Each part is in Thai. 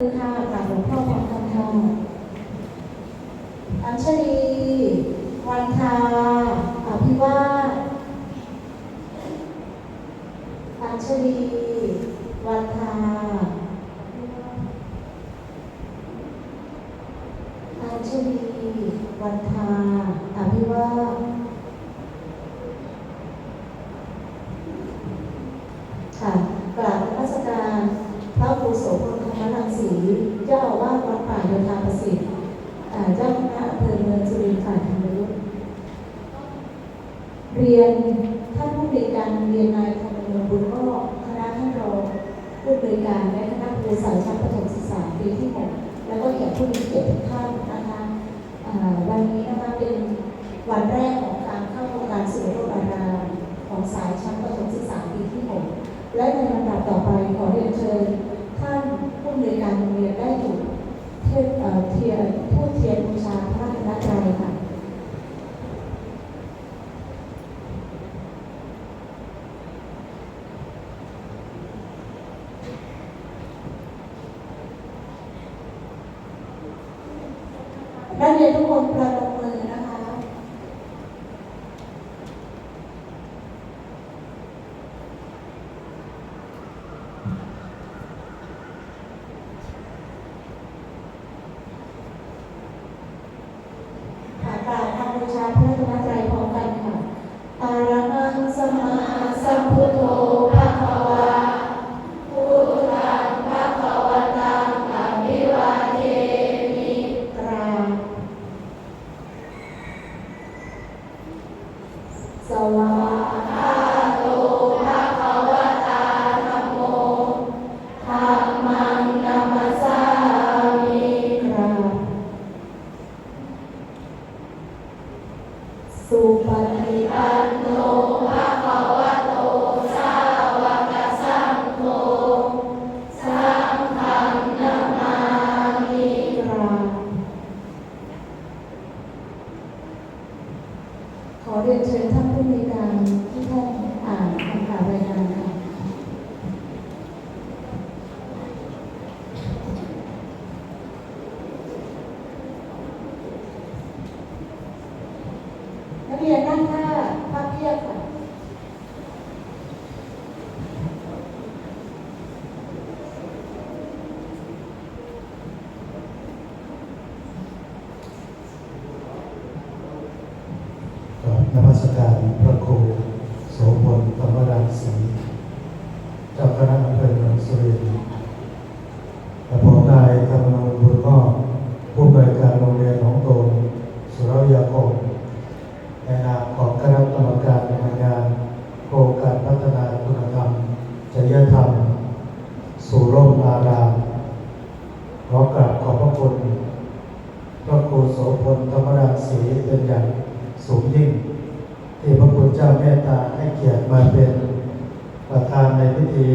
คือค่ะกับหลวงพ่อพรคำทองอัญชลีวันทาอภิวาสอัญชลีวันทาอัญชลีวันทาอภิวาสค่ะกราบนมัสการพระครูโสพลธรรมรังสีเจ้าอาวาสวัดป่าโยธาประสิทธิ์อ่า เจ้าคณะอำเภอเมืองสุรินทร์ฝ่ายธรรมยุทธเรียนท่านผู้บริการเรียนนายธรรมนูญบุญก็คณะท่านรองผู้บริการและคณะครูสายชั้นประถมศึกษาปีที่หกแล้วก็แขกผู้มีเกียรติทุกท่านนะคะอ่าวันนี้นะคะเป็นวันแรกของการเข้าโครงการสื่อโลกอารามของสายชั้นประถมศึกษาปีที่หกและในลำดับต่อไปขอเรียนเชิญท่านผู้อำนวยการโรงเรียนได้จุด เทศเอ่อเทียนทูตเทียนบูชาพระรัตนตรัยค่ะ นักเรียนทุกคนประนมมือนะคะ ค่ะกราบคำบูชาพระรัตนตรัยพร้อมกันค่ะอาระหังสัมมาสัมพุทโธภะคะวะพุทธังภะคะวะตังอะภิวาเทมิกราบ สว ขอเรียนเชิญท่านผู้มีการที่ท่านอ่านคำกล่าวรายงานค่ะ นักเรียนนั่งท่าพับเพียบค่ะ กับ นมัสการพระครูโสพลธรรมรังสีเจ้าคณะอำเภอเมืองสุรินทร์และผมนายธรรมนูญบุญงอกผู้บริการโรงเรียนหนองโตนสุรยาคมในนามของคณะกรรมการดำเนินงานโครงการพัฒนาคุณธรรมจริยธรรม สู่ร่มอารามขอกราบขอบพระคุณพระครูโสพลธรรมรังสีเป็นอย่างสูงยิ่ง เจ้าเมตตาให้เกียรติมาเป็นประธานในพิธี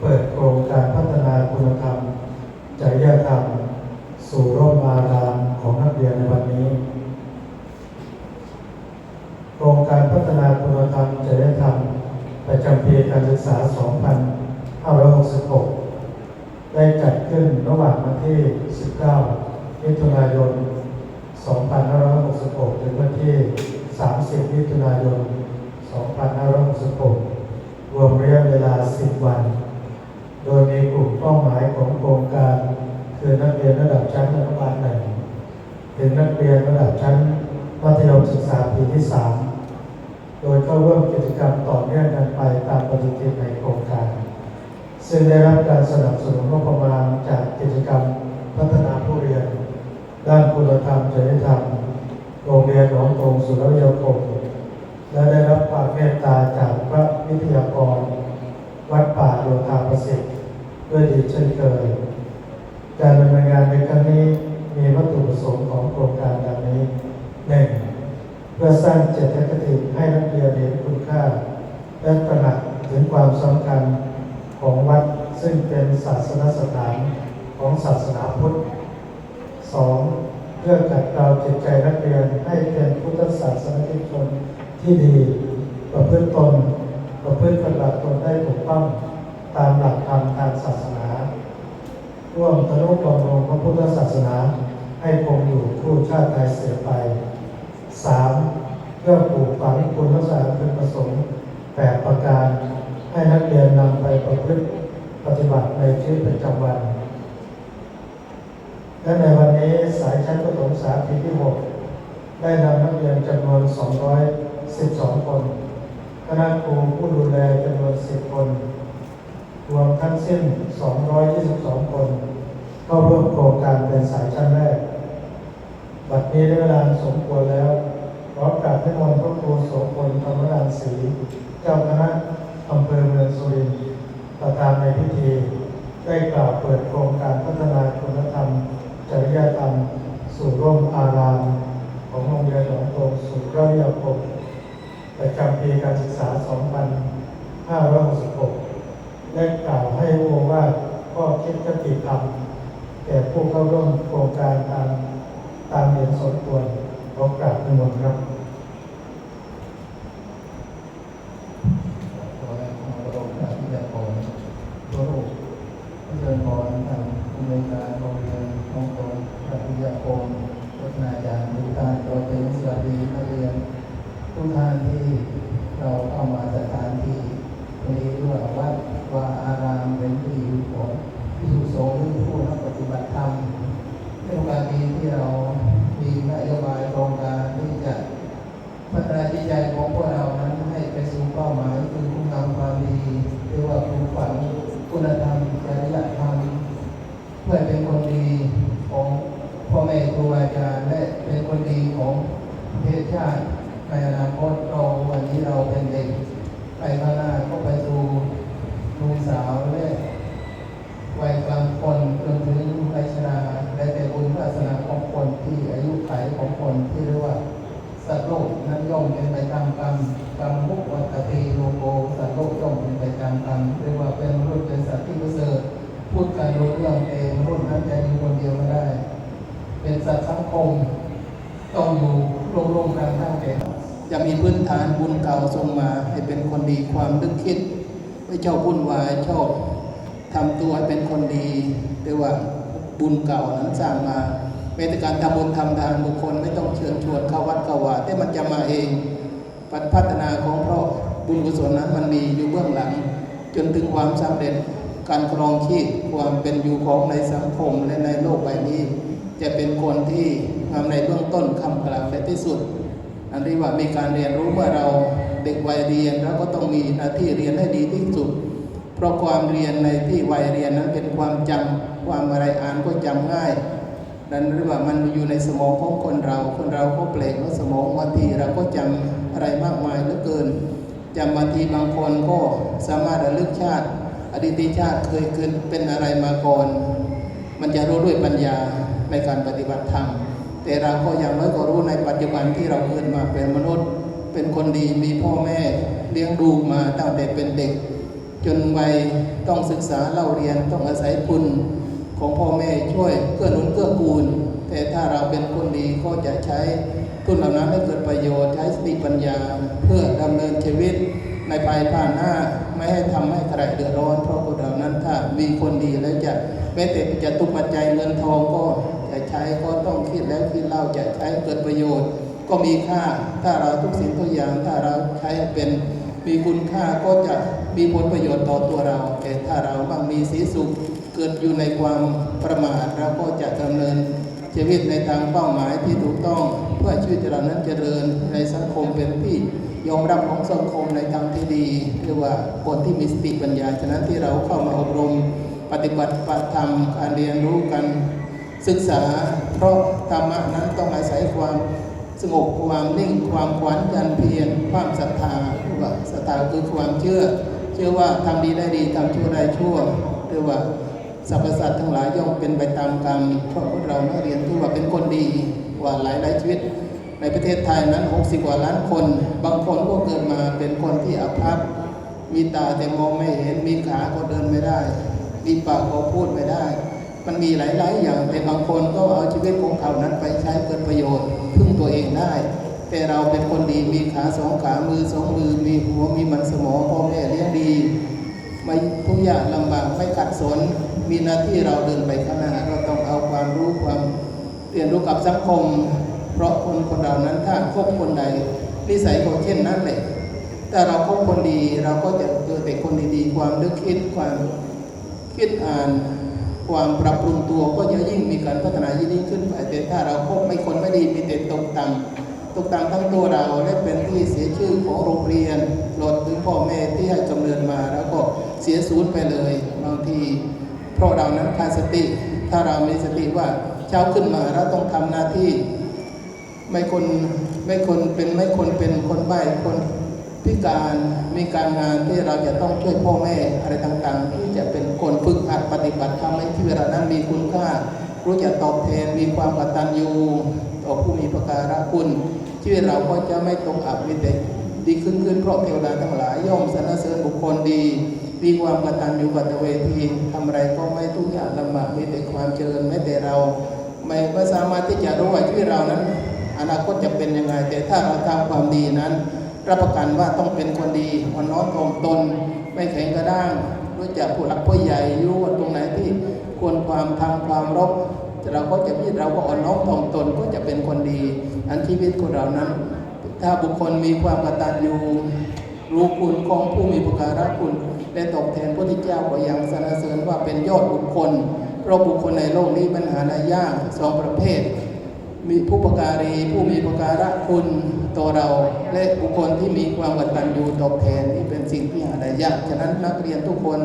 เปิดโครงการพัฒนาคุณธรรมจริยธรรม สู่ร่มอารามของนักเรียนในวันนี้ โครงการพัฒนาคุณธรรมจริยธรรมประจำปีการศึกษา 2566 ได้จัดขึ้นระหว่างวันที่ 19 มิถุนายน 2566 ถึงวันที่ 30 มิถุนายน 2566รวมระยะเวลา 10 วัน โดยมีกลุ่มเป้าหมายของโครงการ คือนักเรียนระดับชั้นอนุบาลหนึ่งถึงนักเรียนระดับชั้นมัธยมศึกษาปีที่ 3 โดยเข้าร่วมกิจกรรมต่อเนื่องกันไปตามปฏิทินในโครงการ ซึ่งได้รับการสนับสนุนงบประมาณจากกิจกรรมพัฒนาผู้เรียน ด้านคุณธรรมจริยธรรมโรงเรียนหนองตรงสุรวิทยาคม และได้รับความเมตตาจากพระวิทยากร วัดป่าโยธาประสิทธิ์ด้วยดีเช่นเคยการดำเนินงานในครั้งนี้มีวัตถุประสงค์ของโครงการดังนี้หนึ่งเพื่อสร้างเจตคติให้นักเรียนเห็นคุณค่า และตระหนักถึงความสำคัญของวัดซึ่งเป็นศาสนสถานของศาสนาพุทธสองเพื่อขัดเกลาจิตใจนักเรียนให้เป็นพุทธศาสนิกชน ที่ดีประพฤติตนประพฤติปฏิบัติตนได้ถูกต้องตามหลักธรรมทางศาสนาร่วมทนุบำรุงพระพุทธศาสนา ให้คงอยู่คู่ชาติไทยเสียไป 3. เพื่อปลูกฝังคุณลักษณะเป็นประสงค์แปดประการ ให้นักเรียนนำไปประพฤติปฏิบัติในชีวิตประจำวัน และในวันนี้สายชั้นประถมศึกษาปีที่ 6 ได้นำนักเรียนจำนวน 12 คนคณะครูผู้ดูแลจำนวน 10 คน รวมทั้งสิ้น 222 คนเข้าร่วมโครงการเป็นสายชั้นแรก บัดนี้ได้เวลาสมควรแล้วขอกราบนิมนต์พระครูโสพลธรรมดานศรีเจ้าคณะอำเภอเมืองสุรินทร์ประธานในพิธี ได้กล่าวเปิดโครงการพัฒนาคุณธรรม จริยธรรม สู่ร่มอาราม ของโรงเรียนหนองโตงสุรวิทยาคม ปีการศึกษา 2566 ได้กล่าวให้โอวาทข้อคิดคติธรรมแก่ผู้เข้าร่วมโครงการตามตามเห็นสมควรขอกราบนิมนต์ครับ ขอให้พระองค์พระพิจารณาตัวลูกที่เชิญพรทางผู้บริการโรงเรียนของตนพระพิยาคมรัตนาจารย์ทุกท่านโดยเป็นสวัสดีนักเรียนทุกท่านที่เราเข้ามาสถานที่นี้ด้วยวัดว่าอารามเป็นที่อยู่ของพิสุสงฆ์หรือผู้นักปฏิบัติธรรมในโอกาสนี้ที่เรามีนโยบายโครงการที่จะ พัฒนาจิตใจของพวกเรานั้นให้ไปสู่เป้าหมายคือคุณงามความดีเรียกว่าคุณฝังคุณธรรมจริยธรรมเพื่อเป็นคนดีของพ่อแม่ครูอาจารย์และเป็นคนดีของประเทศชาติในอนาคตเราวันนี้เราเป็นเด็ก ไป พื้นฐานบุญเก่าทรงมา ให้เป็นคนดีความนึกคิด ไม่ชอบวุ่นวายชอบทำตัวให้เป็นคนดีเรียกว่าบุญเก่านั้นสร้างมาแม้แต่การทำบุญทำทานบุคคลไม่ต้องเชิญชวนเข้าวัดเข้าวาแต่มันจะมาเองพัฒนาของเพราะบุญกุศลนั้นมันมีอยู่เบื้องหลัง จนถึงความสำเร็จการครองชีพความเป็นอยู่ของในสังคมและในโลกใบนี้ จะเป็นคนที่ทำในเบื้องต้นคำกล่าวในที่สุด อันที่ว่ามีการเรียนรู้เมื่อเราเด็กวัยเรียนเราก็ต้องมีหน้าที่เรียนให้ดีที่สุด เพราะความเรียนในที่วัยเรียนนั้นเป็นความจำความอะไรอ่านก็จำง่ายดังนั้นว่ามันอยู่ในสมองของคนเรา คนเราก็เปลกว่าสมองบางทีเราก็จำอะไรมากมายเหลือเกินจำบางทีบางคนก็สามารถระลึกชาติ อดีตชาติเคยเกิดเป็นอะไรมาก่อน มันจะรู้ด้วยปัญญาในการปฏิบัติธรรม แต่เราก็อย่างน้อยก็รู้ในปัจจุบันที่เราเกิดมาเป็นมนุษย์ เป็นคนดีมีพ่อแม่เลี้ยงดูมาตั้งแต่เป็นเด็ก จนวัยต้องศึกษาเล่าเรียนต้องอาศัยคุณของพ่อแม่ช่วยเกื้อหนุนเกื้อกูล แต่ถ้าเราเป็นคนดีก็จะใช้ทุนเหล่านั้นให้เกิดประโยชน์ใช้สติปัญญาเพื่อดำเนินชีวิตในภายภาคหน้าไม่ให้ทำให้ใครเดือดร้อนเพราะคนเหล่านั้นถ้ามีคนดีแล้วจะ แม้แต่จะตุปัจจัยเงินทองก็จะใช้ก็ต้องคิดแล้วคิดเล่าจะใช้เกิดประโยชน์ ก็มีค่าถ้าเราทุกสิ่งทุกอย่างถ้าเราใช้เป็นมีคุณค่าก็จะมีผลประโยชน์ต่อตัวเรา แต่ถ้าเราบังมีสีสุขเกิดอยู่ในความประมาทเราก็จะดำเนินชีวิตในทางเป้าหมายที่ถูกต้องเพื่อชีวิตเรานั้นเจริญในสังคมเป็นที่ยอมรับของสังคมในทางที่ดีเรียกว่าคนที่มีสติปัญญาฉะนั้นที่เราเข้ามาอบรม ฏิบัติปฏิธรรมการเรียนรู้กันศึกษา เพราะธรรมะนั้นต้องอาศัยความสงบความนิ่งความขวัญยันเพียรความศรัทธาเรียกว่าศรัทธาคือความเชื่อ เชื่อว่าทำดีได้ดีทำชั่วได้ชั่วเรียกว่าสรรพสัตว์ทั้งหลายย่อมเป็นไปตามกรรมเพราะพวกเรานักเรียนถือว่าเป็นคนดีกว่าหลายหลายชีวิต ในประเทศไทยนั้น 60 กว่าล้านคน บางคนก็เกิดมาเป็นคนที่อภัพมีตาแต่มองไม่เห็นมีขาก็เดินไม่ได้ มีปากก็พูดไม่ได้ มันมีหลาย ๆ อย่างแต่บางคนก็เอาชีวิตของเขานั้นไปใช้เกิดประโยชน์พึ่งตัวเองได้ แต่เราเป็นคนดีมีขาสองขามือสองมือมีหัวมีมันสมองพ่อแม่เลี้ยงดีไม่ทุกอย่างลำบากไม่ขัดสน มีหน้าที่เราเดินไปข้างหน้าเราต้องเอาความรู้ความเรียนรู้กับสังคม เพราะคนคนเรานั้นถ้าคบคนใดนิสัยก็เช่นนั้นแหละถ้าเราคบคนดีเราก็จะเจอแต่คนดีๆ ความนึกคิดความ คิดอ่านความปรับปรุงตัวก็จะยิ่งมีการพัฒนายิ่งขึ้นไปแต่ถ้าเราคบไม่คนไม่ดีมีแต่ตกต่ำตกต่ำทั้งตัวเราและเป็นที่เสียชื่อของโรงเรียนหลดถึงพ่อแม่ที่ให้กำเนิดมาแล้วก็เสียสูญไปเลยบางทีเพราะเรานั้นขาดสติ ถ้าเรามีสติว่าเช้าขึ้นมาเราต้องทำหน้าที่ ไม่คนไม่คนเป็นไม่คนเป็นคนใบ้คน พิการมีการงานที่เราจะต้องช่วยพ่อแม่อะไรต่างๆ ที่จะเป็นคนฝึกหัดปฏิบัติทำให้ชีวิตเรานั้นมีคุณค่า รู้จักตอบแทนมีความกตัญญูต่อผู้มีประการะคุณชีวิตเราก็จะไม่ตกอับมีแต่ดีขึ้นขึ้นเพราะเทวดาทั้งหลายย่อมสรรเสริญบุคคลดีมีความกตัญญูกตเวทีทำอะไรก็ไม่ทุกอย่างลำบากมีแต่ความเจริญแม้แต่เราไม่ไม่สามารถที่จะรู้ว่าชีวิตเรานั้น อนาคตจะเป็นยังไงแต่ถ้าเราทำความดีนั้น รับประกันว่าต้องเป็นคนดีอ่อนน้อมถ่อมตน ไม่แข็งกระด้างรู้จักผู้หลักผู้ใหญ่รู้ว่าตรงไหนที่ควรความทำความรบเราก็จะพิจเราก็อ่อนน้อมถ่อมตนก็จะเป็นคนดี อันชีวิตของเรานั้น ถ้าบุคคลมีความกตัญญูรู้คุณของผู้มีบุการะคุณและตอบแทนพระพุทธเจ้าก็ยังสรรเสริญว่าเป็นยอดบุคคลเพราะบุคคลในโลกนี้ปัญหาในยากสองประเภท มีผู้ประการีผู้มีประการะคุณ ต่อเราและบุคคลที่มีความกตัญญูตอบแทนนี่เป็นสิ่งที่หาได้ยากฉะนั้นนักเรียนทุกคน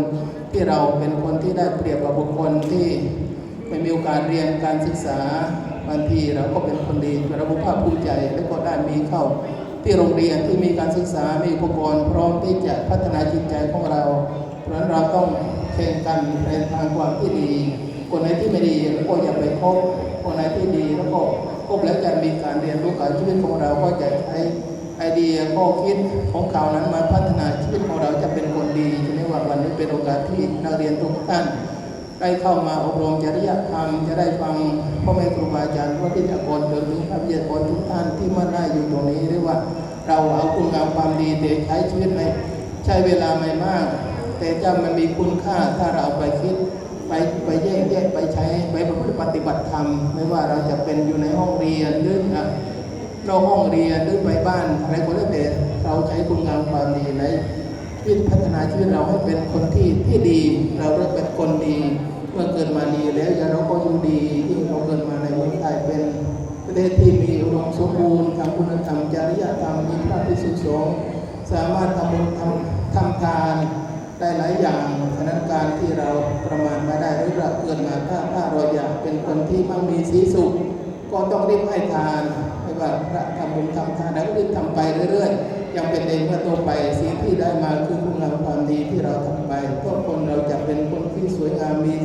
ที่เราเป็นคนที่ได้เปรียบกับบุคคลที่ไม่มีโอกาสเรียนการศึกษาบางทีเราก็เป็นคนดีเราภาคภูมิใจและก็ได้มีเข้า ที่โรงเรียนที่มีการศึกษามีอุปกรณ์พร้อมที่จะพัฒนาจิตใจของเรา เพราะฉะนั้นเราต้องแข่งกันในทางความที่ดี คนไหนที่ไม่ดีแล้วก็อย่าไปคบคนไหนที่ดีแล้วก็คบแล้วจะมีการเรียนรู้กับชีวิตของเราก็จะใช้ไอเดียข้อคิดของเขานั้นมาพัฒนาชีวิตของเราจะเป็นคนดีทีนี้ว่าวันนี้เป็นโอกาสที่นักเรียนทุกท่านได้เข้ามาอบรมจริยธรรมจะได้ฟังพ่อแม่ครูบาอาจารย์พระพิจารณจนถึงพระวิทยากรทุกท่านที่มาได้อยู่ตรงนี้เรียกว่าเราเอาคุณงามความดีเด็กใช้ชีวิตในใช้เวลาไม่มาก แต่จะมันมีคุณค่าถ้าเราไปคิด ไปไปแยกแยกไปใช้ไปประพฤติปฏิบัติธรรม ไม่ว่าเราจะเป็นอยู่ในห้องเรียนหรือนอกห้องเรียนหรือไปบ้านอะไรก็แล้วแต่เราใช้คุณงามความดีในชีวิตพัฒนาชีวิตเราให้เป็นคนที่ที่ดี เราเริ่มเป็นคนดีเมื่อเกิดมาดีแล้วอย่าเราก็อยู่ดีที่เราเกิดมาในเมืองไทยเป็นประเทศที่มีอุดมสมบูรณ์ทางคุณธรรมจริยธรรมมีพระภิกษุสงฆ์สามารถทำทำทานได้หลายอย่างฉะนั้น การที่เราประมาณมาได้หรือเราเกิดมาถ้าถ้าเราอยากเป็นคนที่มั่งมีสีสุข ก็ต้องรีบให้ทานไม่ว่าพระทำบุญทำทานแล้วก็รีบทำไปเรื่อยๆ ยังเป็นเองเมื่อโตไปสิ่งที่ได้มาคือคุณงามความดีที่เราทำไปเพราะคนเราจะเป็นคนที่สวยงามมี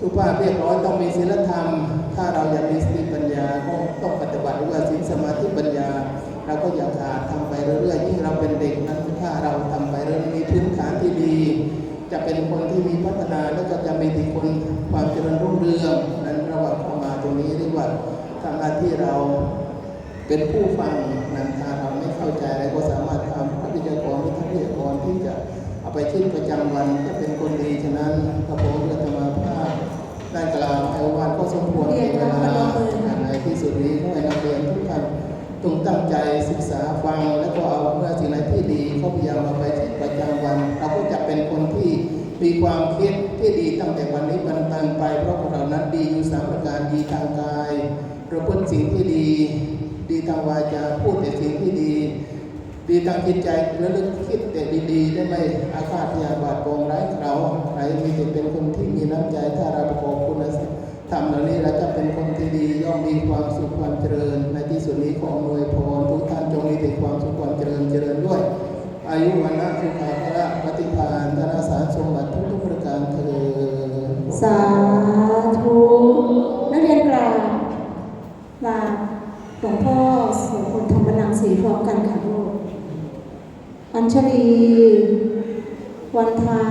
สุภาพเรียบร้อยต้องมีศีลธรรม ถ้าเราอยากมีสติปัญญาก็ต้องปฏิบัติด้วยศีลสมาธิปัญญาเราก็อย่าขาดทำไปเรื่อยๆยิ่งเราเป็นเด็กนั้นถ้าเราทำไปเรื่อยๆมีพื้นฐานที่ดี จะเป็นคนที่มีพัฒนาแล้วก็จะมีที่คนความเจริญรุ่งเรืองนั้นเราว่าเข้ามาตรงนี้เรียกว่าทำหน้าที่เราเป็นผู้ฟังนั้นถ้าเราไม่เข้าใจอะไรก็สามารถทำพระวิทยากรหรือทวิทยากรที่จะเอาไปคิดประจำวันจะเป็นคนดีฉะนั้นพระโพธิธรรมาภาพได้กล่าวในวันก็สมควรในเวลาในที่สุดนี้ขอให้นักเรียนทุกท่านจงตั้งใจศึกษาฟัง แล้วก็เอาเมื่อสิ่งไหนที่ดีเขาพยายามเอาไปคิดประจำวัน คนที่มีความคิดที่ดีตั้งแต่วันนี้เป็นต้นไป เพราะพวกเรานั้นดีอยู่สามประการดีทางกายประพฤติสิ่งที่ดี ดีทางวาจาพูดแต่สิ่งที่ดี ดีทางจิตใจระลึกคิดแต่ดีๆได้ไม่อาฆาตพยาบาทโกงร้ายเราใครมีแต่เป็นคนที่มีน้ำใจถ้าเราประกอบคุณธรรมเหล่านี้เราจะเป็นคนที่ดีย่อมมีความสุขความเจริญ ในที่สุดนี้ขออำนวยพรทุกท่านจงมีแต่ความสุขความเจริญเจริญด้วย อายุวันนะสุขาภระปฏิภาณธนาสารสมบัติทุกๆประการเถิดสาธุนักเรียนกราบลาหลวงพ่อโสุคนธรรมนังสีพร้อมกันค่ะลูกอัญชลี วันทา